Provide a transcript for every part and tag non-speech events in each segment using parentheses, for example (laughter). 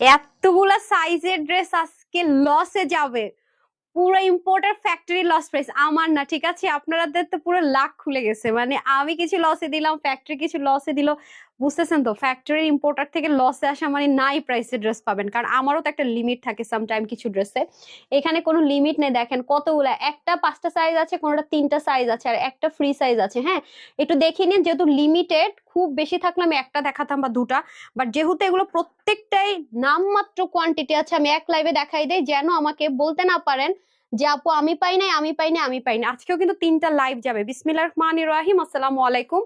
এতগুলা সাইজের ড্রেস আজকে লসে যাবে। পুরো ইম্পোর্টার ফ্যাক্টরি লস প্রাইস আমার না, ঠিক আছে? আপনাদের তো পুরো লাখ খুলে গেছে। মানে আমি কিছু লসে দিলাম ফ্যাক্টরি কিছু লসে দিল। বুঝতেছেন তো? ফ্যাক্টরির ইম্পোর্টার থেকে লসে আসা মানে নাই প্রাইসে ড্রেস পাবেন। কারণ আমারও তো একটা লিমিট থাকে সামটাইম কিছু ড্রেসে এখানে কোনো লিমিট নেই, দেখেন কতগুলা, একটা পাঁচটা সাইজ আছে, কোনোটা তিনটা সাইজ আছে, আর একটা ফ্রি সাইজ আছে হ্যাঁ? একটু দেখে নিন, যেহেতু লিমিটেড খুব বেশি থাকলে আমি একটা দেখাতাম বা দুটা। বাট যেহেতু এগুলো প্রত্যেকটাই নামমাত্র কোয়ান্টিটি আছে, আমি এক লাইভে দেখাই দেই, যেন আমাকে বলতে না পারেন যে, আপু, আমি পাই নাই, আমি পাই নাই, আমি পাই না আজকেও কিন্তু তিনটা লাইভ যাবে। বিসমিল্লাহ রহমানির রাহিম, আসসালামু আলাইকুম।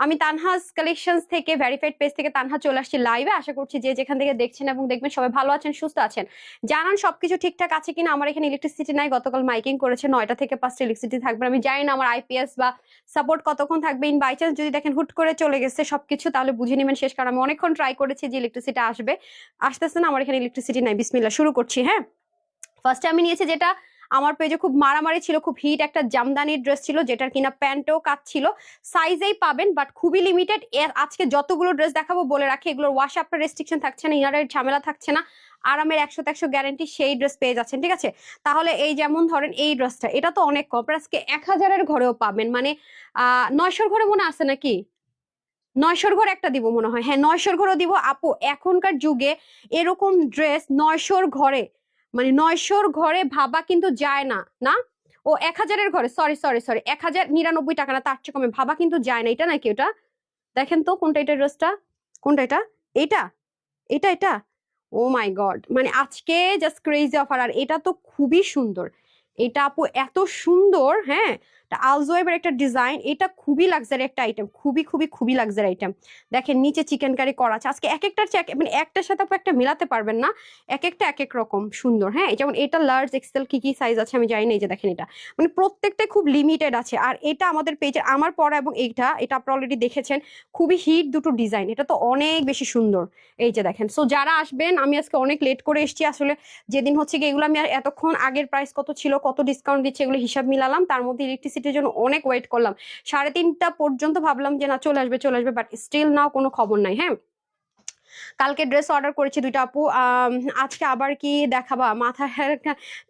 আমি তানহাস কালেকশনস থেকে ভেরিফাইড পেজ থেকে তানহা চলে আসছি লাইভে আশা করছি যে যেখান থেকে দেখছেন এবং দেখবেন সবাই ভালো আছেন, সুস্থ আছেন। জানান সবকিছু ঠিকঠাক আছে কিনা? আমার এখানে ইলেকট্রিসিটি নাই, গতকাল মাইকিং করেছে, নয়টা থেকে পাঁচটা ইলেকট্রিসিটি থাকবে। আমি জানি না আমার আইপিএস বা সাপোর্ট কতক্ষণ থাকবে। ইন বাই চান্স যদি দেখেন হুট করে চলে গেছে সবকিছু, তাহলে বুঝে নেবেন শেষ কারণ। আমি অনেকক্ষণ ট্রাই করেছি যে ইলেকট্রিসিটি আসবে। আসতেছে না, আমার এখানে ইলেকট্রিসিটি নাই। বিসমিল্লা শুরু করছি হ্যাঁ? ফার্স্টে আমি নিয়েছি যেটা আমার পেজে খুব মারামারি ছিল, খুব হিট একটা জামদানির ড্রেস ছিল, যেটার কিনা প্যান্টও কাজ ছিল। সাইজেই পাবেন বাট খুবই লিমিটেড এর আজকে যতগুলো ড্রেস দেখাবো বলে রাখি, এগুলোর ওয়াশ আপনার রেস্ট্রিকশন থাকছে না ইয়ারের ঝামেলা থাকছে না। আরামের একশো একশো গ্যারেন্টি সেই ড্রেস পেয়ে যাচ্ছেন, ঠিক আছে? তাহলে এই যেমন ধরেন এই ড্রেসটা এটা তো অনেক কম আজকে এক হাজারের ঘরেও পাবেন। মানে আহ নয়শোর ঘরে মনে আছে নাকি? নয়শোর ঘর একটা দিব মনে হয়। হ্যাঁ নয়শোর ঘরও দিব। আপু, এখনকার যুগে এরকম ড্রেস নয়শোর ঘরে মানে নয়শোর ঘরে ভাবা কিন্তু যায় না না? ও এক হাজারের ঘরে সরি সরি সরি এক হাজার নিরানব্বই টাকা না, তার চেয়ে কমে ভাবা কিন্তু যায় না, এটা নাকি ওটা? দেখেন তো কোনটা এটা ড্রেসটা কোনটা এটা? এটা? এটা এটা? ও মাই গড মানে আজকে জাস্ট ক্রেজি অফার আর এটা তো খুবই সুন্দর। এটা আপু এত সুন্দর হ্যাঁ? আলজোয়েবের একটা ডিজাইন এটা খুবই লাক্সারি একটা আইটেম খুবই খুবই খুবই লাক্সারি আইটেম দেখেন নিচে চিকেন কারি করা আছে। আজকে এক একটার চেয়ে মানে একটার সাথে আপু একটা মেলাতে পারবেন না। এক একটা এক এক রকম, সুন্দর হ্যাঁ? যেমন এটা লার্জ এক্সেল কি কি সাইজ আছে আমি জানি না, এই যে দেখেন এটা। মানে প্রত্যেকটা খুব লিমিটেড আছে। আর এটা আমাদের পেজে আমার পরা এবং এইটা, এটা আপনারা অলরেডি দেখেছেন, খুবই হিট দুটো ডিজাইন এটা তো অনেক বেশি সুন্দর। এই যে দেখেন সো যারা আসবেন, আমি আজকে অনেক লেট করে এসেছি। আসলে যেদিন হচ্ছে কি এগুলো আমি আর এতক্ষণ আগের প্রাইস কত ছিল, কত ডিসকাউন্ট দিচ্ছে, এগুলো হিসাব মিলালাম। তার মধ্যে ইলেকট্রিসিটির জন্য অনেক ওয়েট করলাম। সাড়ে তিনটা পর্যন্ত ভাবলাম যে না, চলে আসবে চলে আসবে বাট স্টিল নাও কোনো খবর নাই হ্যাঁ? কালকে ড্রেস অর্ডার করেছি দুইটা আপু আজকে আবার কি দেখাবা? মাথা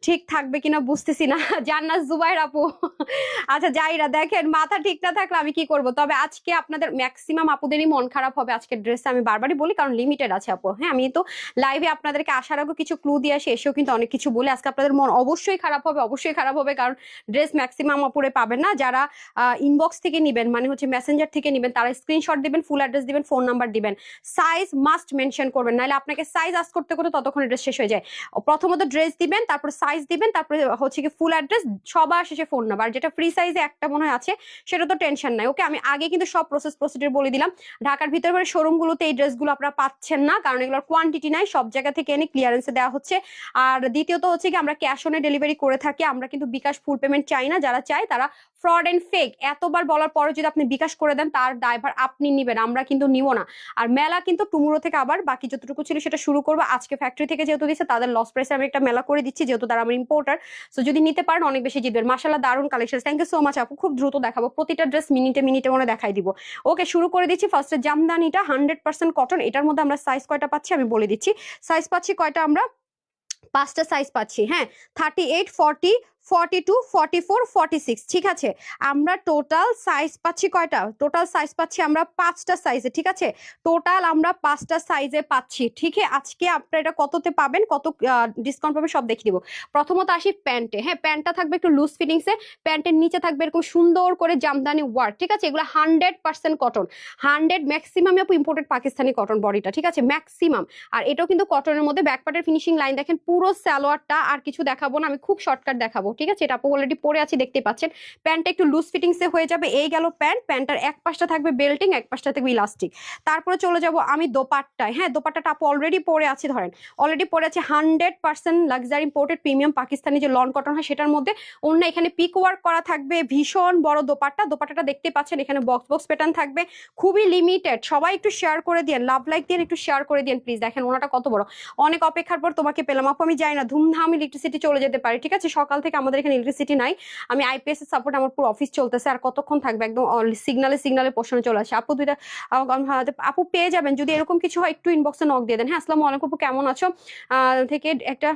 ঠিক থাকবে কিনা বুঝতেছি না। (laughs) জান্নাত জুবাইর আপু। (laughs) আচ্ছা যাইরা দেখেন মাথা ঠিক না থাকলে আমি কি করব? তবে আজকে আপনাদের ম্যাক্সিমাম আপুদেরই মন খারাপ হবে আজকের ড্রেস আমি বারবারই বলি, কারণ লিমিটেড আছে আপু। হ্যাঁ আমি তো লাইভে আপনাদেরকে আসার আগে কিছু ক্লু দিয়ে আসি, এসেও কিন্তু অনেক কিছু বলে। আজকে আপনাদের মন অবশ্যই খারাপ হবে, অবশ্যই খারাপ হবে, কারণ ড্রেস ম্যাক্সিমাম আপুরে পাবেন না। যারা ইনবক্স থেকে নিবেন মানে হচ্ছে মেসেঞ্জার থেকে নিবেন, তারা স্ক্রিনশট দিবেন ফুল অ্যাড্রেস দিবেন ফোন নাম্বার দিবেন। সাইজ মাস্ট মেনশন করবেন। নাহলে আপনাকে সাইজ আস করতে করতে ততক্ষণ ড্রেস শেষ হয়ে যায়। প্রথমত ড্রেস দিবেন, তারপর সাইজ দিবেন, তারপরে হচ্ছে কি ফুল অ্যাড্রেস সবার শেষে ফোন নাম্বার যেটা ফ্রি সাইজে একটা মনে হয় আছে, সেটা তো টেনশন নাই। ওকে আমি আগে কিন্তু সব প্রসেস প্রসিডিউর বলে দিলাম। ঢাকার ভিতরে মানে শোরুমগুলোতে এই ড্রেসগুলো আপনারা পাচ্ছেন না, কারণ এগুলোর কোয়ান্টিটি নাই, সব জায়গা থেকে এনে ক্লিয়ারেন্সে দেওয়া হচ্ছে। আর দ্বিতীয়ত হচ্ছে কি আমরা ক্যাশ অনে ডেলিভারি করে থাকি, আমরা কিন্তু বিকাশ ফুল পেমেন্ট চাই না। যারা চায় তারা ফ্রড এন্ড ফেক এতবার বলার পরে যদি আপনি বিকাশ করে দেন, তার ড্রাইভার আপনি নিবেন, আমরা কিন্তু নিব না। আর মেলা কিন্তু টুমুরো থেকে আবার বাকি যতটুকু ছিল সেটা শুরু করব। আজকে ফ্যাক্টরি থেকে যেহেতু দিচ্ছে তাদের লস প্রাইসে আমি একটা মেলা করে দিচ্ছি, যেহেতু তারা আমার ইম্পোর্টার সো যদি নিতে পারেন অনেক বেশি জিতবেন মাসাল্লাহ দারুণ collection thank you so much আপু। খুব দ্রুত দেখাবো। প্রতিটা ড্রেস মিনিটে মিনিটে মনে দেখাই দিব। ওকে শুরু করে দিচ্ছি। ফার্স্টে জামদানিটা হান্ড্রেড পার্সেন্ট কটন এটার মধ্যে আমরা সাইজ কয়টা পাচ্ছি আমি বলে দিচ্ছি। সাইজ পাচ্ছি কয়টা আমরা? পাঁচটা সাইজ পাচ্ছি হ্যাঁ। Thirty eight forty forty two forty four forty six ঠিক আছে? আমরা টোটাল সাইজ পাচ্ছি কয়টা? টোটাল সাইজ পাচ্ছি আমরা পাঁচটা সাইজে ঠিক আছে? টোটাল আমরা পাঁচটা সাইজে পাচ্ছি। ঠিক আজকে আপনারা এটা কততে পাবেন? কত ডিসকাউন্ট পাবেন সব দেখিয়ে দিব। প্রথমত আসি প্যান্টে। হ্যাঁ প্যান্টটা থাকবে একটু লুজ ফিটিংসে প্যান্টের নিচে থাকবে এরকম সুন্দর করে জামদানি ওয়ার্ক ঠিক আছে? এগুলো hundred percent cotton hundred maximum আপু ইম্পোর্টেড পাকিস্তানি কটন বডিটা, ঠিক আছে? ম্যাক্সিমাম আর এটাও কিন্তু কটনের মধ্যে। ব্যাকপার্টের ফিনিশিং লাইন দেখেন, পুরো সালোয়ারটা আর কিছু দেখাবো না। আমি খুব শর্টকাট দেখাবো। ঠিক আছে? এটা আপু অলরেডি পরে আছি দেখতে পাচ্ছেন। প্যান্টটা একটু লুজ ফিটিংসে হয়ে যাবে। এই গেল প্যান্ট। প্যান্টটার এক পাশটা থাকবে বেল্টিং এক পাশটা থাকবে ইলাস্টিক তারপরে চলে যাব আমি দোপাট্টায়। হ্যাঁ দোপাট্টাটা আপু অলরেডি পরে আছে, ধরেন। অলরেডি পরে আছে hundred percent luxury imported premium Pakistani যে লন কটন হয়, সেটার মধ্যে অন্য এখানে পিক ওয়ার্ক করা থাকবে। ভীষণ বড় দোপাট্টা। দোপাট্টাটা দেখতে পাচ্ছেন, এখানে বক্স বক্স প্যাটার্ন থাকবে। খুবই লিমিটেড সবাই একটু শেয়ার করে দিন লাভ লাইক দিয়ে একটু শেয়ার করে দিন প্লিজ দেখেন, ওনাটা কত বড়। অনেক অপেক্ষার পর তোমাকে পেলাম। আপু, আমি যাই না, ধুমধাম ইলেকট্রিসিটি চলে যেতে পারে, ঠিক আছে? সকাল থেকে আমাদের আমাদের এখানে ইলেকট্রিসিটি নাই। আমি আইপিএস এর সাপোর্ট আমার পুরো অফিস চলতেছে আর কতক্ষণ থাকবে একদম সিগনালে সিগনালে প্রশ্ন চলে আসে। আপু দুইটা আহ, আপু পেয়ে যাবেন। যদি এরকম কিছু হয় একটু ইনবক্সে নক দিয়ে দেন। হ্যাঁ আসসালামু আলাইকুম আপু কেমন আছো? থেকে একটা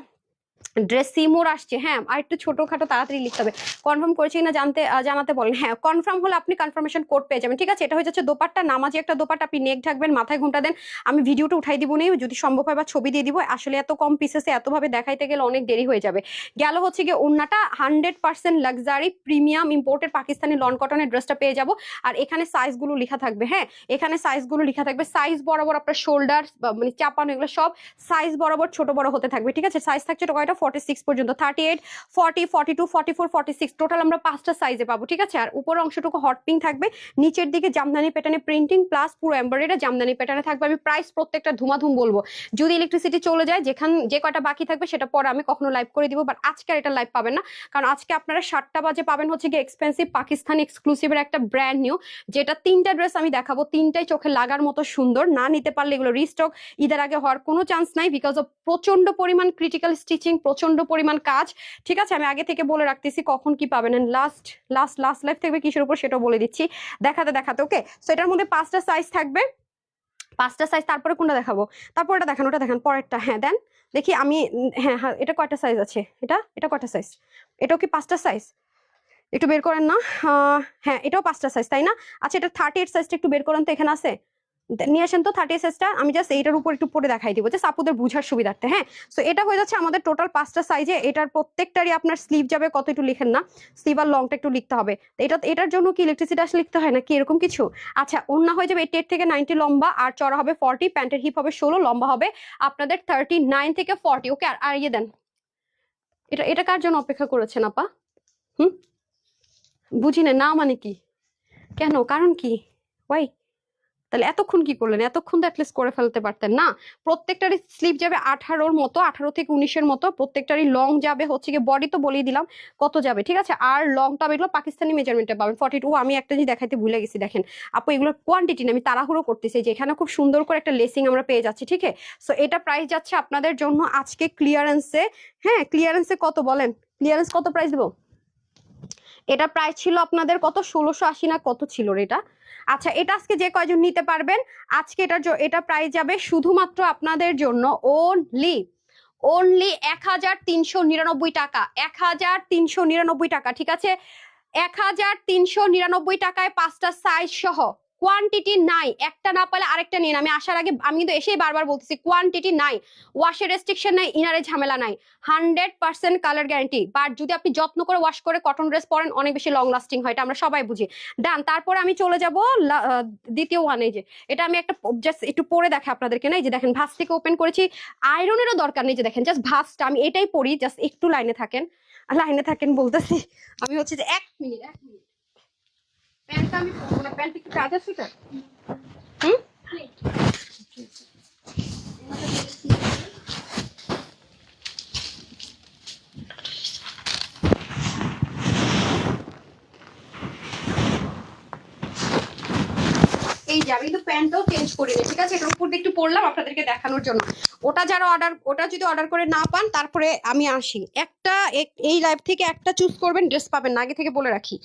ড্রেস সিমোর আসছে। হ্যাঁ আর একটু ছোটখাটো তাড়াতাড়ি লিখতে হবে। কনফার্ম করেছি না জানতে জানাতে বলেন। হ্যাঁ কনফার্ম হলে আপনি কনফার্মেশন কোড পেয়ে যাবেন। ঠিক আছে? এটা হয়ে যাচ্ছে দোপাট্টা, নামাজি একটা দোপাট্টা। আপনি নেক ঢাকবেন, মাথায় ঘুমটা দেন। আমি ভিডিওটা উঠাই দিব নেই যদি সম্ভব হয় বা ছবি দিয়ে দিব। আসলে এত কম পিসেসে এতভাবে দেখাইতে গেলে অনেক দেরি হয়ে যাবে। গেল হচ্ছে গিয়ে ওন্নাটা hundred percent luxury premium imported Pakistani lawn কটনের ড্রেসটা পেয়ে যাব। আর এখানে সাইজগুলো লেখা থাকবে। হ্যাঁ এখানে সাইজগুলো লেখা থাকবে। সাইজ বরাবর আপনার শোল্ডার মানে চাপানো এগুলো সব সাইজ বরাবর ছোট বড় হতে থাকবে। ঠিক আছে? সাইজ থাকছে কয়টা? ফর্টি সিক্স পর্যন্ত thirty eight forty forty two forty four forty six total আমরা পাঁচটা সাইজে পাবো, ঠিক আছে? আর উপর অংশটুকু হট পিঙ্ক থাকবে, নিচের দিকে জামদানি প্যাটার্নে প্রিন্টিং প্লাস পুরো এমব্রয়ডারি জামদানি প্যাটার্নে থাকবে। আমি প্রাইস প্রত্যেকটা ধুমাধুম বলব। যদি ইলেকট্রিসিটি চলে যায়, যেখান, যে কয়টা বাকি থাকবে, সেটা পরে আমি কখনো লাইভ করে দিব বাট আজকে আর এটা লাইভ পাবেন না। কারণ আজকে আপনারা সাতটা বাজে পাবেন হচ্ছে গিয়ে এক্সপেন্সিভ পাকিস্তান এক্সক্লুসিভের একটা ব্র্যান্ড নিউ যেটা তিনটা ড্রেস আমি দেখাবো, তিনটাই চোখে লাগার মতো সুন্দর। না নিতে পারলে এগুলো রিস্টক ঈদের আগে হওয়ার কোনো চান্স নাই বিকজ অফ প্রচণ্ড পরিমাণ ক্রিটিক্যাল স্টিচিং প্রচণ্ড পরিমাণ কাজ। ঠিক আছে, আমি আগে থেকে বলে রাখতেছি কখন কি পাবেন। লাস্ট লাস্ট লাস্ট লাইফ থাকবে কিসের উপর সেটাও বলে দিচ্ছি। দেখাতে দেখাতে ওকে সো এটার মধ্যে পাঁচটা সাইজ থাকবে। পাঁচটা সাইজ তারপরে কোনটা দেখাবো? তারপর এটা দেখান, ওটা দেখান, পরেরটা হ্যাঁ দেন দেখি আমি হ্যাঁ হ্যাঁ এটা কয়টা সাইজ আছে? এটা এটা কয়টা সাইজ এটাও কি পাঁচটা সাইজ একটু বের করেন না। হ্যাঁ এটাও পাঁচটা সাইজ তাই না? আচ্ছা এটা থার্টি এইট সাইজটা একটু বের করেন তো, এখানে আছে? নিয়ে আসেন তো থার্টি সাইজটা আমি জাস্ট এইটার উপর একটু পরে দেখাই দিব যে আপুদের বুঝার সুবিধার্থে হ্যাঁ? সো এটা হয়ে যাচ্ছে আমাদের টোটাল পাঁচটা সাইজে এটার প্রত্যেকটারই আপনার স্লিভ যাবে, কত একটু লিখেন না। স্লিভ আর লংটা একটু লিখতে হবে। এটা, এটার জন্য কি ইলেকট্রিসিটি আসলে লিখতে হয় না কি এরকম কিছু? আচ্ছা অন্য হয়ে যাবে এইটি থেকে নাইনটি লম্বা, আর চড়া হবে ফর্টি প্যান্টের হিপ হবে ষোলো, লম্বা হবে আপনাদের থার্টি নাইন থেকে ফর্টি ওকে আর ইয়ে দেন। এটা এটা কার জন্য অপেক্ষা করেছেন আপা? হুম? বুঝি না মানে কি? কেন? কারণ কি? ওয়াই তাহলে এতক্ষণ কি করলেন? এতক্ষণ তো অ্যাটলিস্ট করে ফেলতে পারতেন না। প্রত্যেকটারই স্লিপ যাবে আঠারোর মতো, আঠারো থেকে উনিশের মতো, প্রত্যেকটারই লং যাবে, হচ্ছে গিয়ে বডি তো বলেই দিলাম কত যাবে, ঠিক আছে? আর লংটা এগুলো পাকিস্তানি মেজারমেন্টে পাবেন। ফর্টি টু আমি একটা জিনিস দেখাইতে ভুলে গেছি, দেখেন। আপু এগুলোর কোয়ান্টিটি আমি তাড়াহুড়ো করতেছি যে এখানে খুব সুন্দর করে একটা লেসিং আমরা পেয়ে যাচ্ছি, ঠিক আছে? সো এটা প্রাইস যাচ্ছে আপনাদের জন্য আজকে ক্লিয়ারেন্সে হ্যাঁ ক্লিয়ারেন্সে কত বলেন? ক্লিয়ারেন্স কত প্রাইস দেবো? এটা প্রায় ছিল আপনাদের কত? ষোলোশো আশি না কত ছিল এটা? আচ্ছা এটা আজকে যে কয়জন নিতে পারবেন, আজকে এটা এটা প্রাইস যাবে শুধুমাত্র আপনাদের জন্য ওনলি ওনলি এক হাজার তিনশো নিরানব্বই টাকা, এক হাজার তিনশো নিরানব্বই টাকা, ঠিক আছে? এক হাজার তিনশো নিরানব্বই টাকায় পাঁচটা সাইজ সহ কোয়ান্টিটি নাই। একটা না পারলে আরেকটা নিন। আমি আসার আগে, আমি কিন্তু এসেই বারবার বলতেছি কোয়ান্টিটি নাই। ওয়াশের রেস্ট্রিকশন নাই ইনারে ঝামেলা নাই। Hundred percent colour guarantee but যদি আপনি যত্ন করে ওয়াশ করে কটন ড্রেস পরেন, অনেক বেশি লং লাস্টিং হয়, এটা আমরা সবাই বুঝি। ডান তারপরে আমি চলে যাব দ্বিতীয় ওয়ানে যে, এটা আমি একটা জাস্ট একটু পরে দেখে আপনাদেরকে না, এই যে দেখেন ভাস থেকে ওপেন করেছি। আয়রনেরও দরকার নেই যে দেখেন জাস্ট ভাসটা আমি এটাই পরি জাস্ট একটু লাইনে থাকেন। লাইনে থাকেন বলতেছি। আমি হচ্ছে যে এক মিনিট এক মিনিট প্যান্টটা আমি পরবো না। প্যান্ট একটু চার্জার সুইটার হুম? এই যে, আমি কিন্তু প্যান্টটাও চেঞ্জ করে করিনি, ঠিক আছে? এটার উপর দিয়ে একটু পরলাম আপনাদেরকে দেখানোর জন্য। ওটা যারা অর্ডার ওটা যদি অর্ডার করে না পান, তারপরে আমি আসি। একটা এই লাইভ থেকে একটা চুজ করবেন ড্রেস পাবেন আগে থেকে বলে রাখি।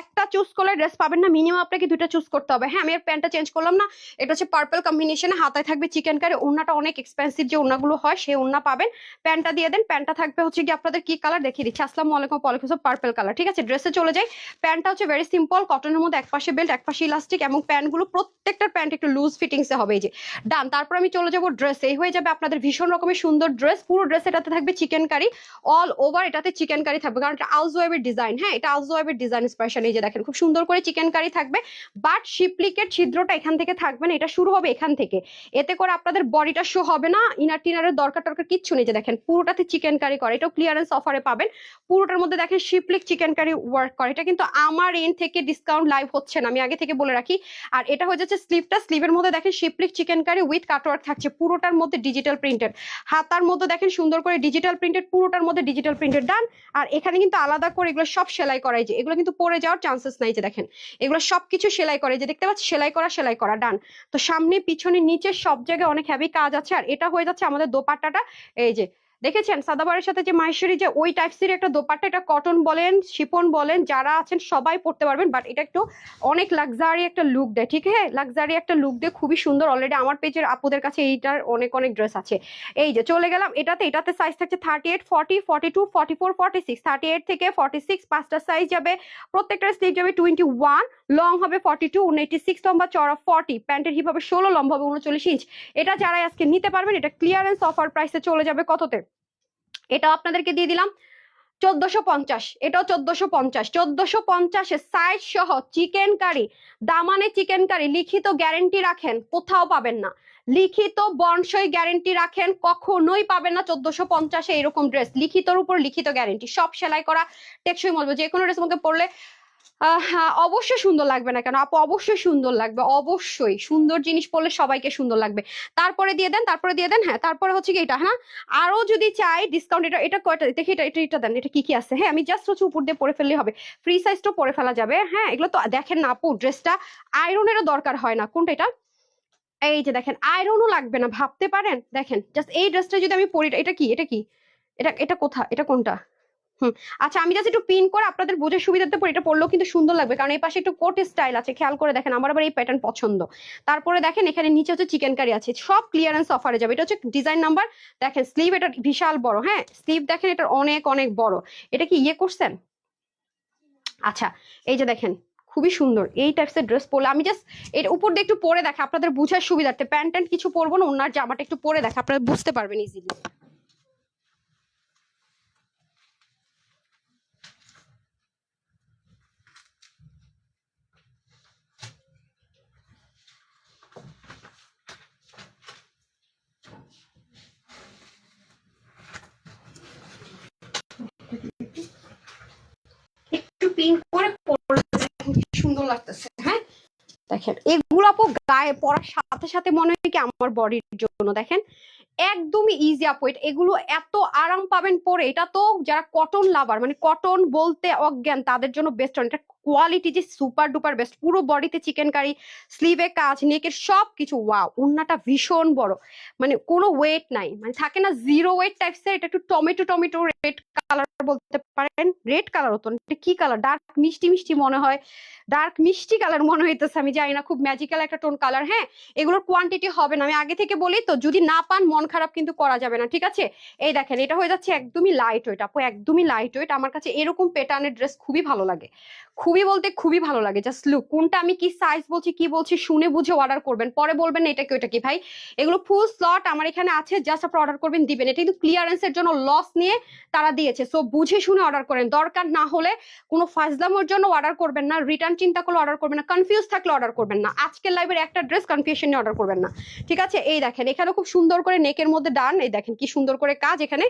একটা চুজ করলে ড্রেস পাবেন না মিনিমাম আপনাকে দুটো চুজ করতে হবে। হ্যাঁ আমি এর প্যান্টটা চেঞ্জ করলাম না। এটা হচ্ছে পার্পল কম্বিনেশনে হাতায় থাকবে চিকেন কারি ওড়নাটা অনেক এক্সপেন্সিভ যে ওড়নাগুলো হয়, সেই ওড়না পাবেন। প্যান্টটা দিয়ে দেন। প্যান্টটা থাকবে হচ্ছে কি আপনাদের কি কালার দেখিয়ে দিচ্ছি। আসসালামু আলাইকুম, ওয়ালাইকুম পার্পল কালার ঠিক আছে? ড্রেসে চলে যাই। প্যান্টটা হচ্ছে ভেরি সিম্পল কটনের মধ্যে এক পাশে বেল্ট এক পাশে ইলাস্টিক এবং প্যান্টগুলো প্রত্যেকটার প্যান্ট একটু লুজ ফিটিংসে হবে এই যে। ডান, তারপর আমি চলে যাব ড্রেস এই হয়ে যাবে আপনাদের ভীষণ রকমের সুন্দর ড্রেস পুরো ড্রেস এটাতে থাকবে চিকেন কারি অল ওভার এটাতে চিকেন কারি থাকবে। কারণ এটা আউজ ওয়েবের ডিজাইন হ্যাঁ এটা আউজ ওয়েবের ডিজাইন স্পেশাল এই যে দেখেন, খুব সুন্দর করে চিকেন কারি থাকবে বাট শিপলিকের ছিদ্রটা এখান থেকে থাকবে না, এটা শুরু হবে এখান থেকে। এতে করে আপনাদের বডিটা শো হবে না ইনার টিনারের দরকার টরকার কিচ্ছু নেই, যে দেখেন, পুরোটাতে চিকেন কারি করে, এটাও ক্লিয়ারেন্স অফারে পাবেন। পুরোটার মধ্যে দেখেন শিপলিক চিকেন কারি ওয়ার্ক করে, এটা কিন্তু আমার এন থেকে ডিসকাউন্ট লাইভ হচ্ছে না, আমি আগে থেকে বলে রাখি। আর এটা হয়ে যাচ্ছে স্লিভটা স্লিভের মধ্যে দেখেন শিপলিক চিকেন কারি উইথ কাটওয়ার্ক থাকছে, পুরোটার মধ্যে ডিজিটাল প্রিন্টেড হাতার মধ্যে দেখেন সুন্দর করে ডিজিটাল প্রিন্টেড পুরোটার মধ্যে ডিজিটাল প্রিন্টেড ডান আর এখানে কিন্তু আলাদা করে এগুলো সব সেলাই করাই যে, এগুলো কিন্তু পরে যাওয়ার চান্সেস নাই যে দেখেন। এগুলো সব কিছু সেলাই করে, যে দেখতে পাচ্ছি সেলাই করা সেলাই করা ডান তো সামনে, পিছনে, নিচে সব জায়গায় অনেক হ্যাভি কাজ আছে। আর এটা হয়ে যাচ্ছে আমাদের দোপাট্টাটা, এই যে দেখেছেন? সাদাবারের সাথে যে মাহেশ্বরী যে ওই টাইপসের একটা দোপাট্টা, এটা কটন বলেন শিপন বলেন, যারা আছেন সবাই পড়তে পারবেন বাট এটা একটু অনেক লাক্সারি একটা লুক দেয়, ঠিক আছে লাক্সারি একটা লুক দিয়ে খুবই সুন্দর অলরেডি আমার পেজের আপুদের কাছে এইটার অনেক অনেক ড্রেস আছে। এই যে চলে গেলাম, এটাতে এটাতে সাইজ থাকছে thirty eight forty forty two forty four forty six thirty eight থেকে ফর্টি সিক্স পাঁচটা সাইজ যাবে, প্রত্যেকটা স্লিভ যাবে টোয়েন্টি ওয়ান লং হবে ফর্টি টু এইটি সিক্স লম্বা চড়া ফর্টি প্যান্টের হিপ হবে ষোলো, লম্বা হবে উনচল্লিশ ইঞ্চ। এটা যারা আজকে নিতে পারবেন, এটা ক্লিয়ারেন্স অফার প্রাইসে চলে যাবে কততে? এটা আপনাদেরকে দিয়ে দিলাম। চোদ্দশো পঞ্চাশ, এটাও চোদ্দশো পঞ্চাশ। চোদ্দশো পঞ্চাশে সাইজ সহ চিকেন কারি দামানে চিকেন কারি লিখিত গ্যারেন্টি রাখেন, কোথাও পাবেন না। লিখিত বনসই গ্যারেন্টি রাখেন, কখনোই পাবেন না চোদ্দশো পঞ্চাশে এরকম ড্রেস লিখিতর উপর লিখিত গ্যারেন্টি সব সেলাই করা টেকসই বলব যে কোনো ড্রেস আমাকে পড়লে অবশ্যই সুন্দর লাগবে না কেন? আপু, অবশ্যই সুন্দর লাগবে, অবশ্যই। সুন্দর জিনিস পড়লে সবাইকে সুন্দর লাগবে। তারপরে দিয়ে দেন, তারপরে দিয়ে দেন হ্যাঁ তারপরে হচ্ছে কি এটা হ্যাঁ? আরও যদি চাই ডিসকাউন্ট এটা এটা কয়টা? দেখি এটা এটা এটা দেন, এটা কি কি আছে? হ্যাঁ আমি জাস্ট হচ্ছে উপর দিয়ে পরে ফেললে হবে। ফ্রি সাইজটাও পরে ফেলা যাবে হ্যাঁ? এগুলো তো দেখেন না আপু ড্রেসটা আয়রনেরও দরকার হয় না। কোনটা এটা? এই যে দেখেন আয়রনও লাগবে না, ভাবতে পারেন? দেখেন জাস্ট এই ড্রেসটা যদি আমি পরি এটা কি? এটা কি? এটা এটা কোথা? এটা কোনটা? হুম আচ্ছা আমি জাস্ট একটু পিন করে আপনাদের বোঝার সুবিধাতে পরে এটা পরলেও কিন্তু সুন্দর লাগবে, কারণ এই পাশে একটু কোট স্টাইল আছে, খেয়াল করে দেখেন, আমার আবার এই প্যাটার্ন পছন্দ। তারপরে দেখেন, এখানে নিচে হচ্ছে চিকেন কারি আছে, সব ক্লিয়ারেন্স অফারে যাবে, এটা হচ্ছে ডিজাইন নাম্বার দেখেন স্লিভ এটা বিশাল বড় হ্যাঁ স্লিভ দেখেন এটা অনেক অনেক বড়, এটা কি ইয়ে করছেন? আচ্ছা এই যে দেখেন, খুবই সুন্দর, এই টাইপসের ড্রেস পরলে, আমি জাস্ট এর উপর দিয়ে একটু পরে দেখা, আপনাদের বুঝার সুবিধার্থে প্যান্ট ট্যান্ট কিছু পরবো না, ওনার জামাটা একটু পরে দেখা, আপনারা বুঝতে পারবেন ইজিলি পিন করে সুন্দর লাগতেছে হ্যাঁ? দেখেন, এগুলো আপু গায়ে পরার সাথে সাথে মনে হয় কি আমার বডির জন্য। দেখেন, একদমই ইজি আপু এগুলো এত আরাম পাবেন পরে, এটা তো যারা কটন লাভার মানে কটন বলতে অজ্ঞান, তাদের জন্য বেস্ট এটা কোয়ালিটি যে সুপার ডুপার বেস্ট পুরো বডিতে চিকেন কারি স্লিভে কাজ নেকের সব কিছু ওয়াও উন্নাটা ভীষণ বড়। মানে কোনো ওয়েট নাই মানে থাকে না জিরো ওয়েট টাইপসের এটা একটু টমেটো টমেটো রেড কালার বলতে পারেন। রেড কালার হতো কি কালার ডার্ক মিষ্টি মিষ্টি মনে হয়। ডার্ক মিষ্টি কালার মনে হইতেছে, আমি জানি না, খুব ম্যাজিক্যাল একটা টোন কালার হ্যাঁ? এগুলোর কোয়ান্টিটি হবে না, আমি আগে থেকে বলি তো, যদি না পান, মন খারাপ কিন্তু করা যাবে না, ঠিক আছে? এই দেখেন, এটা হয়ে যাচ্ছে একদমই লাইট ওয়েট আপু, একদমই লাইট ওয়েট আমার কাছে এরকম প্যাটার্নের ড্রেস খুবই ভালো লাগে। খুবই বলতে খুবই ভালো লাগে। জাস্ট লুক কোনটা আমি কি সাইজ বলছি, কি বলছি, শুনে বুঝে অর্ডার করবেন। পরে বলবেন এটা কি, ওটা কি? ভাই, এগুলো ফুল স্লট আমার এখানে আছে জাস্ট আপনার অর্ডার করবেন, দিবেন। এটা কিন্তু ক্লিয়ারেন্সের জন্য লস নিয়ে তারা দিয়েছে। সো বুঝে শুনে অর্ডার করেন। দরকার না হলে কোনো ফাজলামোর জন্য অর্ডার করবেন না রিটার্ন চিন্তা করলে অর্ডার করবেন না কনফিউজ থাকলে অর্ডার করবেন না। আজকের লাইভের একটা ড্রেস কনফিউশন নিয়ে অর্ডার করবেন না। ঠিক আছে? এই দেখেন এখানে খুব সুন্দর করে নেকের মধ্যে ডান, এই দেখেন কি সুন্দর করে কাজ এখানে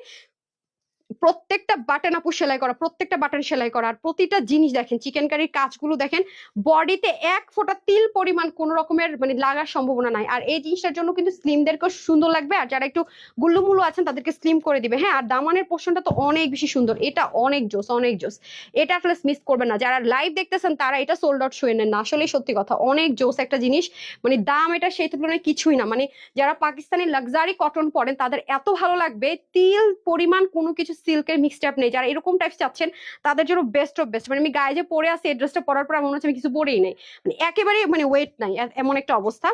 প্রত্যেকটা বাটন আপু সেলাই করা, প্রত্যেকটা বাটন সেলাই করা, আর প্রতিটা জিনিস দেখেন চিকেন কারির কাজগুলো দেখেন বডিতে এক ফোঁটা তিল পরিমাণ কোনো রকমের মানে লাগার সম্ভাবনা নাই। আর এই জিনিসটার জন্য কিন্তু স্লিমদেরকেও সুন্দর লাগবে, আর যারা একটু গুল্লুমুল্লু আছেন তাদেরকে স্লিম করে দিবে। হ্যাঁ আর দামানের পোর্শনটা তো অনেক বেশি সুন্দর, এটা অনেক জোস অনেক জোস। এটা আসলে মিস করবেন না, যারা লাইভ দেখতেছেন তারা এটা সোল্ড আউট শুয়ে নেন না আসলে সত্যি কথা, অনেক জোস একটা জিনিস মানে দাম এটা সেই তুলনায় কিছুই না মানে যারা পাকিস্তানি লাক্সারি কটন পরেন তাদের এত ভালো লাগবে, তিল পরিমাণ কোনো কিছু সিল্কের মিক্সড আপ নেই। যারা এরকম টাইপ চাচ্ছেন, তাদের জন্য বেস্ট অফ বেস্ট মানে আমি গায়ে যে পরে আছি, এই ড্রেসটা পরার পর আমার মনে হচ্ছে আমি কিছু পরেই নেই। মানে একেবারে মানে ওয়েট নাই এমন একটা অবস্থা।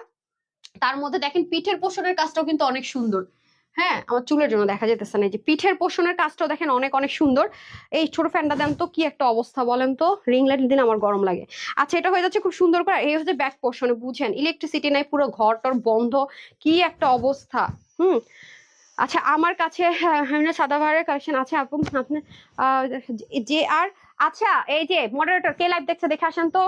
তার মধ্যে দেখেন, পিঠের পোষণের কাজটাও কিন্তু অনেক সুন্দর। হ্যাঁ আমার চুলের জন্য দেখা যেতেছে না। যে পিঠের পোষণের কাজটাও দেখেন, অনেক অনেক সুন্দর। এই ছোট ফ্যানটা দেন তো, কি একটা অবস্থা বলেন তো? রিং লাইট দিন আমার গরম লাগে। আচ্ছা এটা হয়ে যাচ্ছে খুব সুন্দর করে। এই হচ্ছে ব্যাক পোর্শনে বুঝেন? ইলেকট্রিসিটি নাই, পুরো ঘর টর বন্ধ। কি একটা অবস্থা, হুম? আচ্ছা আমার কাছে হ্যাঁ, হ্যাঁ, সাদাবাহারের কালেকশন আছে আপু আপনি যে আর আচ্ছা এই যে মডারেটর কে লাইভ দেখছে? দেখে আসেন তো।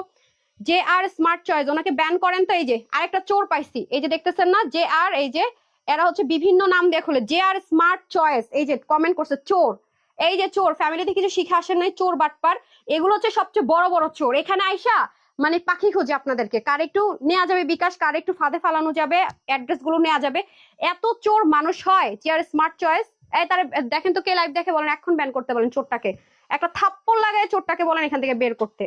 যে আর স্মার্ট চয়েস ওনাকে ব্যান করেন তো এই যে আরেকটা চোর পাইছি। এই যে দেখতেছেন না যে আর এই যে এরা হচ্ছে বিভিন্ন নাম দিয়ে খুলে। যে আর স্মার্ট চয়েস এই যে কমেন্ট করছে চোর। এই যে চোর ফ্যামিলি থেকে কিছু শিখে আসেন নাই চোর বাটপার। এগুলো হচ্ছে সবচেয়ে বড় বড় চোর। এখানে আইসা মানে পাখি খোঁজে আপনাদেরকে। কার একটু নেওয়া যাবে বিকাশ কার একটু ফাঁদে ফালানো যাবে অ্যাড্রেসগুলো নেওয়া যাবে। এত চোর মানুষ হয় চেয়ার স্মার্ট চয়েস এই তারা, দেখেন তো কে লাইভ দেখে বলেন, এখন ব্যান করতে বলেন চোরটাকে। একটা থাপ্পড় লাগায় চোরটাকে বলেন এখান থেকে বের করতে।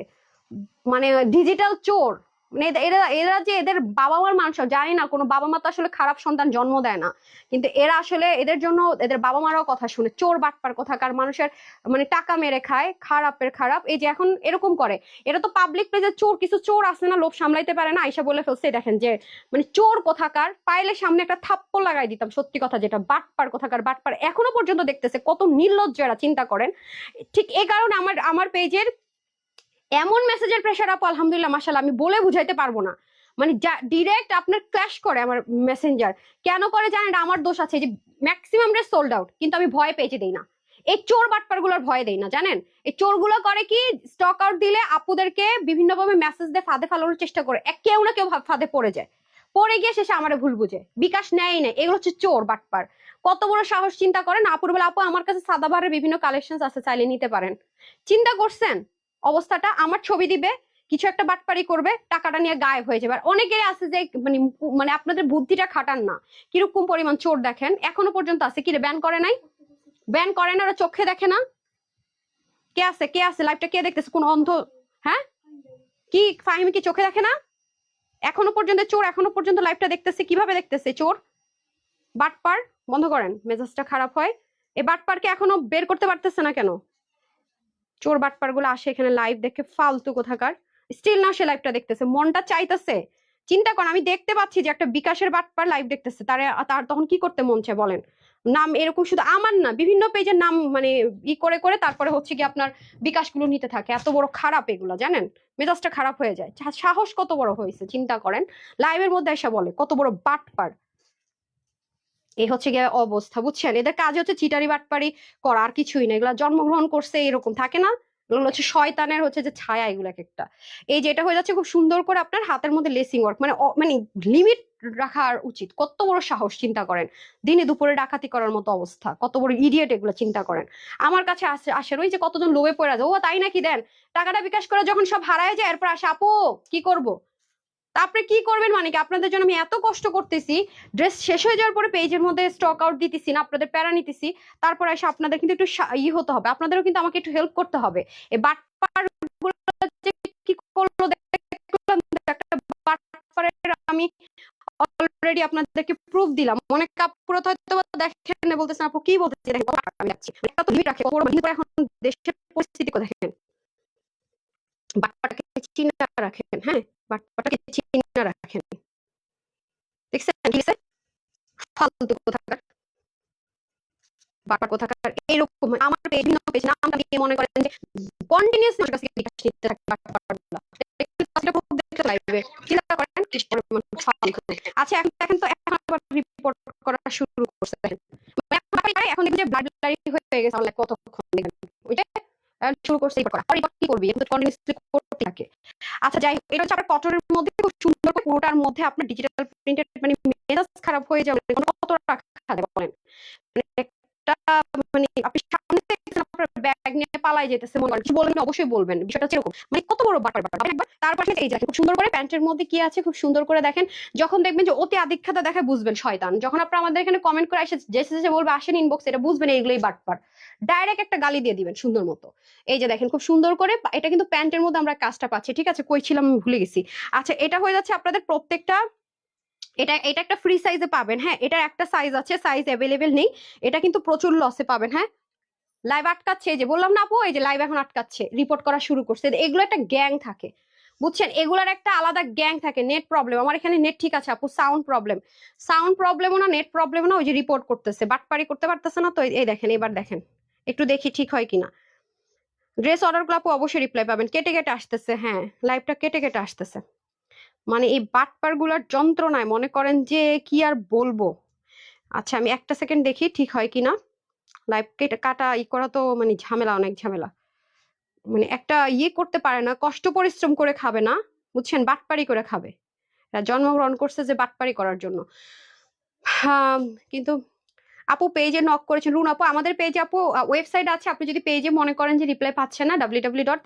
মানে ডিজিটাল চোর। মানে এরা- এরা এরা যে এদের বাবা মার মানুষ জানি না, কোনো বাবা মা তো আসলে খারাপ সন্তান জন্ম দেয় না। কিন্তু এরা আসলে এদের জন্য, এদের বাবা মারাও কথা শুনে, চোর বাটপার কোথাকার মানুষের মানে টাকা মেরে খায়, খারাপের খারাপ। এই যে এখন এরকম করে এটা তো পাবলিক প্লেসে চোর, কিছু চোর আসে না, লোভ সামলাইতে পারে না, আইসা বলে ফেলছে দেখেন যে মানে চোর কোথাকার, পাইলে সামনে একটা থাপ্পড় লাগাই দিতাম, সত্যি কথা যেটা, বাটপার কোথাকার, বাটপার। এখনও পর্যন্ত দেখতেছে, কত নির্লজ্জ এরা চিন্তা করেন। ঠিক এই কারণে আমার আমার পেজের এমন মেসেজের প্রেশার আপু আলহামদুলিল্লাহ মাসাল্লাহ আমি বলে বুঝাইতে পারব না। মানে যা ডিরেক্ট আপনার ক্ল্যাশ করে আমার মেসেঞ্জার কেন করে জানেন আমার দোষ আছে যে ম্যাক্সিমাম রে সোল্ড আউট কিন্তু আমি ভয় পেয়েছে দিই না। এই চোর বাটপারগুলোর ভয় দেই না, জানেন? এই চোরগুলো করে কি স্টক আউট দিলে আপুদেরকে বিভিন্নভাবে মেসেজ দিয়ে ফাঁদে ফালানোর চেষ্টা করে কেউ না কেউ ফাঁদে পড়ে যায়। পড়ে গিয়ে শেষে আমার ভুল বুঝে। বিকাশ নেয় না, এগুলো হচ্ছে চোর বাটপার। কত বড় সাহস, চিন্তা করেন, আপুর বেলা, আপু, আমার কাছে সাদাবারের বিভিন্ন কালেকশন আছে, চাইলে নিতে পারেন। চিন্তা করছেন? অবস্থাটা আমার ছবি দিবে, কিছু একটা বাটপারি করবে, টাকাটা নিয়ে গায়েব হয়ে যাবে। আর অনেকেরই আছে যে মানে মানে আপনাদের বুদ্ধিটা খাটান না। কীরকম পরিমাণ চোর দেখেন, এখনও পর্যন্ত আছে। কি রে ব্যান করে নাই? ব্যান করে না ওরা চোখে দেখে না? কে আছে কে আছে? লাইভটা কে দেখতেছে? কোন অন্ধ? হ্যাঁ? কি, ফাহিম কি চোখে দেখে না? এখনও পর্যন্ত চোর, এখনও পর্যন্ত লাইভটা দেখতেছে? কীভাবে দেখতেছে চোর? বাটপার, বন্ধ করেন। মেজাজটা খারাপ হয়। এই বাটপারকে এখনও বের করতে পারতেছে না কেন? চোর বাটপারগুলো আসে এখানে লাইভ দেখে, ফালতু কোথাকার। স্টিল না সে লাইভটা দেখতেছে, মনটা চাইতেছে। চিন্তা কর, আমি দেখতে পাচ্ছি যে একটা বিকাশের বাটপার লাইভ দেখতেছে, তার তার তখন কি করতে মন চায় বলেন? নাম এরকম শুধু আমার না, বিভিন্ন পেজের নাম মানে ই করে করে তারপরে হচ্ছে কি আপনার বিকাশগুলো নিতে থাকে। এত বড় খারাপ এগুলো, জানেন? মেজাজটা খারাপ হয়ে যায়। সাহস কত বড় হয়েছে, চিন্তা করেন। লাইভের মধ্যে এসে বলে, কত বড় বাটপার। এই হচ্ছে গিয়ে অবস্থা, বুঝছেন? এদের কাজ হচ্ছে চিটারি বাটপারি করা, আর কিছুই না। এগুলা জন্মগ্রহণ করছে এরকম, থাকে না? এগুলো হচ্ছে শয়তানের হচ্ছে যে ছায়া এগুলো এক একটা। এই যেটা হয়ে যাচ্ছে খুব সুন্দর করে আপনার হাতের মধ্যে লেসিং ওয়ার্ক মানে মানে লিমিট রাখার উচিত। কত বড় সাহস, চিন্তা করেন। দিনে দুপুরে ডাকাতি করার মতো অবস্থা। কত বড় ইডিয়েট এগুলো, চিন্তা করেন। আমার কাছে আসে আসেন ওই যে কতজন লোভে পড়ে যায় ও তাই নাকি দেন? টাকাটা বিকাশ করে যখন সব হারায় যায়, এরপর আসে, আপু, কি করব? তারপরে কি করবেন মানে কি? আপনাদের জন্য আমি এত কষ্ট করতেছি ড্রেস শেষ হয়ে যাওয়ার পরে পেজের মধ্যে স্টক আউট দিতেছি না, আপনাদের প্যারা নিতেছি, তারপর এসে আপনাদের কিন্তু একটু ই হতে হবে। আপনাদেরও কিন্তু আমাকে একটু হেল্প করতে হবে। এই কি করল আমি অলরেডি আপনাদেরকে প্রুফ দিলাম। অনেক কাপড় হয়তো দেখেন বলতেছেন, আপু, কি বলতেছি? আমি রাখে এখন দেশের পরিস্থিতি দেখেন। বাটপাটাকে রাখেন হ্যাঁ? বাটপাটাকে রাখেন। দেখছেন? কি লিখছে? ফালতু কোথাকার। কোথাকার? এইরকম আমার পেজ বিভিন্ন পেজ নিয়ে মনে করেন যে কন্টিনিউস কাছে বিকাশ নিতে থাকে লাগবে। চিন্তা করেন আচ্ছা এখন দেখেন তো এখন আবার রিপোর্ট করা শুরু করছে। দেখেন। মানে এখন যে ব্লাড হয়ে গেছে কতক্ষণ আহ, শুরু করছে কি করবি? এখন তো কন্টিনিউসলি করতে থাকে। আচ্ছা যাই এটা হচ্ছে আপনার কটনের মধ্যে খুব সুন্দর করে পুরোটার মধ্যে আপনার ডিজিটাল প্রিন্টেড মানে মেজাজ খারাপ হয়ে যাবে কত মানে একটা মানে আপনি সামনে ব্যাগ নিয়ে পালাই যেতেছে মনে করেন কিছু বলবেন অবশ্যই বলবেন। বিষয়টা মানে কত বড় বাটার বাটার একবার এই খুব সুন্দর করে প্যান্টের মধ্যে কি আছে, খুব সুন্দর করে দেখেন। যখন দেখবেন যে অতি আদিক্ষাতা দেখে বুঝবেন শয়তান। যখন আপনার আমাদের এখানে কমেন্ট করে যে বলবে, আসেন ইনবক্স এটা বুঝবেন এইগুলোই বাটপার ডাইরেক্ট একটা গালি দিয়ে দিবেন সুন্দর মতো। এই যে দেখেন, খুব সুন্দর করে এটা কিন্তু প্যান্টের মধ্যে আমরা কাজটা পাচ্ছি। ঠিক আছে, কই ছিলাম, আমি ভুলে গেছি। আচ্ছা এটা হয়ে যাচ্ছে আপনাদের প্রত্যেকটা, এটা এটা একটা ফ্রি সাইজে পাবেন। হ্যাঁ এটার একটা সাইজ আছে সাইজ অ্যাভেলেবেল নেই। এটা কিন্তু প্রচুর লসে পাবেন। হ্যাঁ? লাইভ আটকাচ্ছে যে বললাম না আপু, এই যে লাইভ এখন আটকাচ্ছে রিপোর্ট করা শুরু করছে। এগুলো একটা গ্যাং থাকে। বুঝছেন? এগুলার একটা আলাদা গ্যাং থাকে নেট প্রবলেম আমার এখানে নেট ঠিক আছে আপু সাউন্ড প্রবলেম সাউন্ড প্রবলেমও না নেট প্রবলেমও না, ওই যে রিপোর্ট করতেছে। বাটপারি করতে পারতেছে না তো, এই- দেখেন, এবার দেখেন। একটু দেখি ঠিক হয় কিনা। ড্রেস অর্ডারগুলো আপু অবশ্যই রিপ্লাই পাবেন। কেটে কেটে আসতেছে হ্যাঁ লাইভটা কেটে কেটে আসতেছে। মানে এই বাটপারগুলার যন্ত্রণায় মনে করেন যে কি আর বলব। আচ্ছা আমি একটা সেকেন্ড দেখি, ঠিক হয় কিনা। লাইভ কেটে কাটা, ই করা তো মানে ঝামেলা, অনেক ঝামেলা। মানে একটা ইয়ে করতে পারে না, কষ্ট, পরিশ্রম করে খাবে না, বুঝছেন? বাটপারি করে খাবে। জন্মগ্রহণ করছে যে বাটপারি করার জন্য। কিন্তু আপু পেজে নক করেছেন রুন আপু, আমাদের পেজে আপু ওয়েবসাইট আছে। আপনি যদি পেজে মনে করেন যে রিপ্লাই পাচ্ছেন না ডাব্লিউ ডাব্লিউ ডট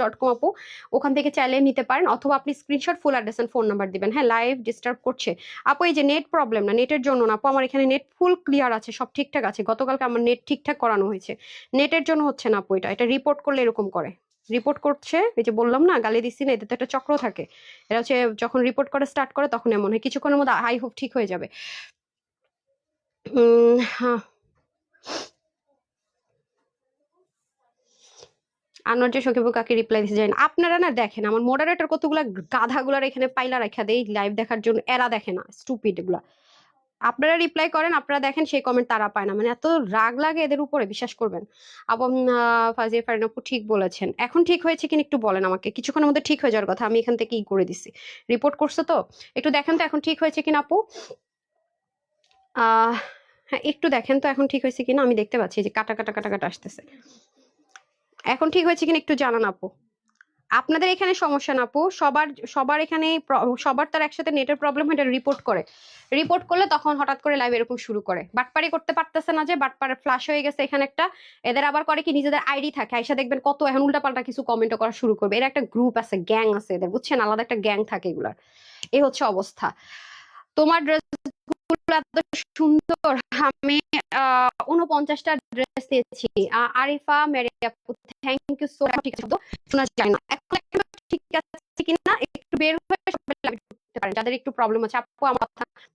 ডট আপু, ওখান থেকে চাইলে নিতে পারেন। অথবা আপনি screenshot full address phone number দিবেন। হ্যাঁ লাইভ ডিস্টার্ব করছে। আপু, এই যে নেট প্রবলেম না নেটের জন্য না, আপু, আমার এখানে নেট ফুল ক্লিয়ার আছে, সব ঠিকঠাক আছে। গতকালকে আমার নেট ঠিকঠাক করানো হয়েছে। নেটের জন্য হচ্ছে না আপু এটা। এটা রিপোর্ট করলে এরকম করে। রিপোর্ট করছে, এই যে বললাম না, গালি দিচ্ছি না এতে তো একটা চক্র থাকে। এরা হচ্ছে যখন রিপোর্ট করে স্টার্ট করে, তখন এমন হয়। কিছুক্ষণের মধ্যে, আই হোপ ঠিক হয়ে যাবে। আনোয়ার যে সখীবু কাকে রিপ্লাই দিতে যায় আপনারা না দেখেন, আমার মডারেটর কতগুলা গাধাগুলার এখানে পাইলা রাখা দেয় লাইভ দেখার জন্য এরা দেখে না স্টুপিড এগুলা। আপনারা রিপ্লাই করেন, আপনারা দেখেন, সেই কমেন্ট তারা পায় না। মানে এত রাগ লাগে এদের উপরে, বিশ্বাস করবেন। এবং ফাজিয়া ফারিন আপু ঠিক বলেছেন। এখন ঠিক হয়েছে কিনা একটু বলেন আমাকে। কিছুক্ষণের মধ্যে ঠিক হয়ে যাওয়ার কথা, আমি এখান থেকে ই করে দিছি। রিপোর্ট করছে তো? একটু দেখেন তো এখন ঠিক হয়েছে কিনা আপু? হ্যাঁ একটু দেখেন তো এখন ঠিক হয়েছে কিনা। আমি দেখতে পাচ্ছি যে কাটা কাটা কাটা কাটা আসতেছে। এখন ঠিক হয়েছে কিনা একটু জানান আপু। আপনাদের এখানে সমস্যা না আপু। সবার সবার এখানে সবার তার একসাথে নেটের প্রবলেম হয় রিপোর্ট করে। রিপোর্ট করলে তখন হঠাৎ করে লাইভ এরকম শুরু করে। বাটপারি করতে পারতেছে না যে, বাটপারে ফ্লাশ হয়ে গেছে এখানে একটা। এদের আবার করে কি, নিজেদের আইডি থাকে। আইসা দেখবেন কত এখন উল্টাপাল্টা কিছু কমেন্ট করা শুরু করবে। এর একটা গ্রুপ আছে গ্যাং আছে এদের, বুঝছেন? আলাদা একটা গ্যাং থাকে এগুলার। এই হচ্ছে অবস্থা। তোমার ড্রেস এত সুন্দর। আমি উনপঞ্চাশটা ড্রেস দিয়েছি আরিফা মেরি থ্যাংক ইউ সো ঠিক আছে শোনা যায় না। এখন ঠিক আছে কিনা? একটু বের হয়ে যাদের একটু প্রবলেম আছে, আপু, আমার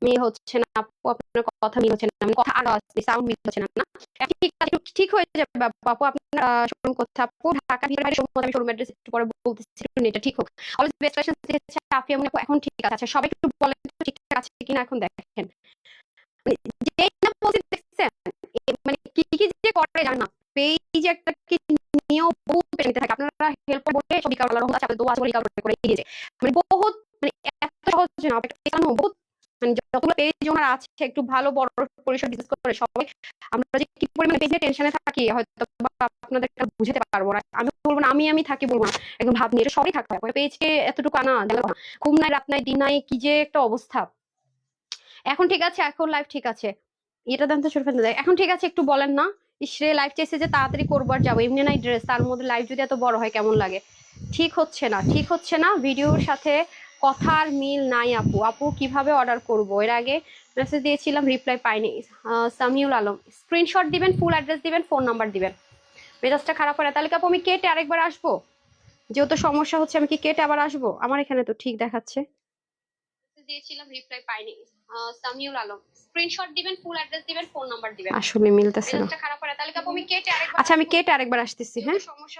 মিল হচ্ছে না, আপু আপনার কথা মিল হচ্ছে না মানে কথা আরও আসছে সাউন্ড মিল হচ্ছে না না? ঠিক ঠিক হয়ে যাবে আপু। আপু আপনার শোরুম আপু, ঢাকা ভিতরে শোরুম আমি শোরুম অ্যাড্রেস একটু পরে বলতেছি ঠিক হোক। অলওয়েজ বেস্ট এখন ঠিক আছে। আচ্ছা সবাই একটু বলেন আছে কিনা এখন দেখেন। মানে দেখছেন? মানে কি কি যে করে জানেন না। পেজ একটা কি নিয়েও পেতে থাকে। আপনারা হেল্প বলে সব কারণ রহমতে আছে দোয়া করে যায়। মানে বহুত মানে এত সহজ না বহুত মানে যতগুলো পেজ ওনার আছে, একটু ভালো, বড় পরিসর বিজনেস করে সবাই, আমরা যে কি পরিমাণে টেনশনে থাকি, হয়তো আপনাদের বুঝাতে পারব না। আমি বলব না, আমি আমি থাকি বলব না, একদম ভাব নিয়ে সবাই থাকতে হয় পেজকে এতটুকু আনা গেল না। ঘুম নাই, রাত নাই, দিন নাই, কি যে একটা অবস্থা। এখন ঠিক আছে, এখন লাইফ ঠিক আছে। এটা দেন তো শুরু দেয় এখন ঠিক আছে, একটু বলেন না। ইসরে লাইফ চেয়েছে যে তাড়াতাড়ি করব আর যাব। এমনি নাই ড্রেস তার মধ্যে লাইফ যদি এত বড় হয়, কেমন লাগে? ঠিক হচ্ছে না, ঠিক হচ্ছে না। ভিডিওর সাথে কথার মিল নাই আপু। আপু কীভাবে অর্ডার করব? এর আগে মেসেজ দিয়েছিলাম রিপ্লাই পাইনি। সামিউল আলম স্ক্রিনশট দিবেন ফুল অ্যাড্রেস দিবেন ফোন নাম্বার দিবেন। মেজাজটা খারাপ হয় না তাহলে আপু আমি কেটে আরেকবার আসব? যেহেতু সমস্যা হচ্ছে আমি কি কেটে আবার আসব? আমার এখানে তো ঠিক দেখাচ্ছে। দিয়েছিলাম রিপ্লাই পাইনি। সামিউল আলম স্ক্রিনশট দিবেন ফুল অ্যাড্রেস দিবেন ফোন নাম্বার দিবেন। আসলে মিলতেছে না। মেজাজটা খারাপ হয় না তাহলে কি আপু আমি কেটে আরেকবার আচ্ছা আমি কেটে আরেকবার আসতেছি হ্যাঁ? সমস্যা হচ্ছে